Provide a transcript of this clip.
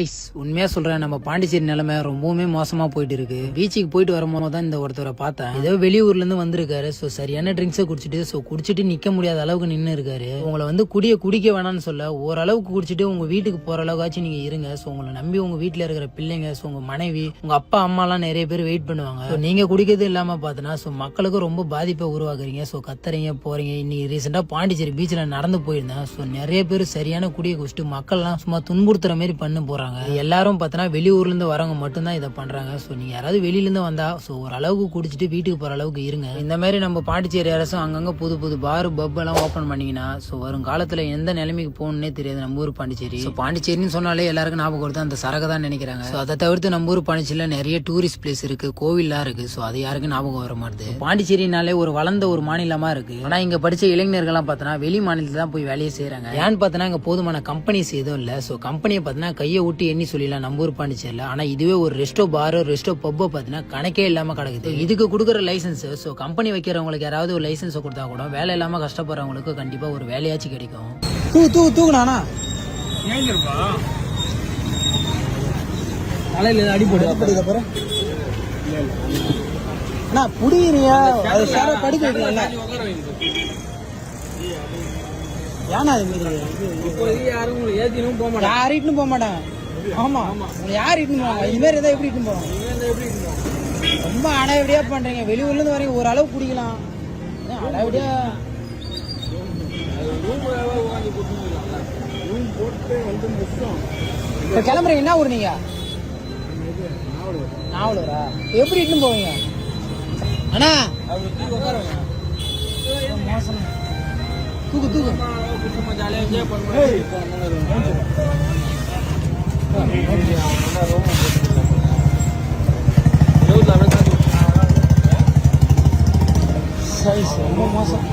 Ice உண்மையா சொல்றேன் நம்ம பாண்டிச்சேரி நிலைமை ரொம்பவுமே மோசமா போயிட்டு இருக்கு பீச்சுக்கு போயிட்டு வரும்போது தான் இந்த ஒருத்தரை பார்த்தேன். ஏதோ வெளியூர்ல இருந்து வந்திருக்காரு. ஸோ சரியான ட்ரிங்க்ஸை குடிச்சிட்டு ஸோ குடிச்சிட்டு நிக்க முடியாத அளவுக்கு நின்று இருக்காரு. உங்களை வந்து குடிய குடிக்க வேணாம்னு சொல்ல ஓரளவுக்கு குடிச்சிட்டு உங்க வீட்டுக்கு போற அளவுக்காச்சும் நீங்க இருங்க. ஸோ உங்களை நம்பி உங்க வீட்டுல இருக்கிற பிள்ளைங்க ஸோ உங்க மனைவி உங்க அப்பா அம்மா எல்லாம் நிறைய பேர் வெயிட் பண்ணுவாங்க. ஸோ நீங்க குடிக்கிறது இல்லாம பார்த்தனா ஸோ மக்களுக்கு ரொம்ப பாதிப்பை உருவாக்குறீங்க. ஸோ கத்துறீங்க போறீங்க. இன்னைக்கு ரீசெண்டா பாண்டிச்சேரி பீச்சில் நடந்து போயிருந்தேன். ஸோ நிறைய பேர் சரியான குடியை குடிச்சிட்டு மக்கள்லாம் சும்மா துன்புறுத்துற மாதிரி பண்ண போறாங்க. எல்லாரும் பார்த்தோன்னா வெளியூர்லேருந்து வரவங்க மட்டும்தான் இதை பண்ணுறாங்க ஸோ நீங்கள் யாராவது வெளியிலேருந்து வந்தால் ஸோ ஒரு அளவுக்கு குடிச்சிட்டு வீட்டுக்கு போகிற அளவுக்கு இருங்க. இந்த மாதிரி நம்ம பாண்டிச்சேரி அரசும் அங்கங்கே புது புது பார் பப் எல்லாம் ஓப்பன் பண்ணிங்கன்னா ஸோ வரும் காலத்தில் எந்த நிலைமைக்கு போகணுன்னே தெரியாது நம்ம ஊர் பாண்டிச்சேரி. ஸோ பாண்டிச்சேரின்னு சொன்னாலே எல்லாருக்கும் ஞாபகம் வருது அந்த சரக தான் நினைக்கிறாங்க. ஸோ அதை தவிர்த்து நம்ம ஊர் பாண்டிச்சேரியில் நிறைய டூரிஸ்ட் பிளேஸ் இருக்குது கோவில்லாம் இருக்குது ஸோ அது யாருக்கும் ஞாபகம் வர மாட்டுது. பாண்டிச்சேரினாலே ஒரு வளர்ந்த ஒரு மாநிலமாக இருக்குது ஆனால் இங்கே படிச்ச இளைஞர்கள்லாம் பார்த்தோன்னா வெளி மாநிலத்தில் தான் போய் வேலையை செய்கிறாங்க ஏன்னு பார்த்தோன்னா இங்கே போதுமான கம்பெனிஸ் எதுவும் இல்லை. ஸோ கம்பெனியை பார்த்தோன்னா கையை ஊட்டி எண்ணி சொல்லிடலாம். நம்ம ஊர் பாண்டிச்சேரியில. ஆனா இதுவே ஒரு ரெஸ்டோ பாரோ ரெஸ்டோ பப்போ பார்த்தீங்கன்னா கணக்கே இல்லாம கிடக்குது. இதுக்கு கொடுக்குற லைசன்ஸ் ஸோ கம்பெனி வைக்கிறவங்களுக்கு யாராவது ஒரு லைசன்ஸ் கொடுத்தா கூட வேலை இல்லாம கஷ்டப்படுறவங்களுக்கு கண்டிப்பா ஒரு வேலையாச்சும் கிடைக்கும். தூக்கு தூக்கு தூக்குனாண்ணா தலையில அடி போடு அடிப்படுது அப்புறம்? அண்ணா புடிங்கிறியா? அது படுக்க வைக்கல ஏன்னா அது மீறி யாரும் ஏத்தினும் போக மாட்டாங்க. யார் இட்டுன்னு போக மாட்டேன் ஆமா. உங்களை யார் இட்டுன்னு போவாங்க? இது மாதிரி எப்படி இட்டுன்னு போவாங்க? ரொம்ப அடையபடியா பண்றீங்க. வெளியூர்ல இருந்து வரீங்க ஒரு அளவு குடிக்கலாம். ஏன் அடையபடியா கிளம்புறீங்க. என்ன ஊர் நீங்க? நாவலூரா? எப்படி இட்டுன்னு போவீங்க? அண்ணா. மோசம். தூக்கு தூக்கு. ஜாலியாக என்ஜாய் பண்ணுவோம் சரி ரொம்ப மோசம்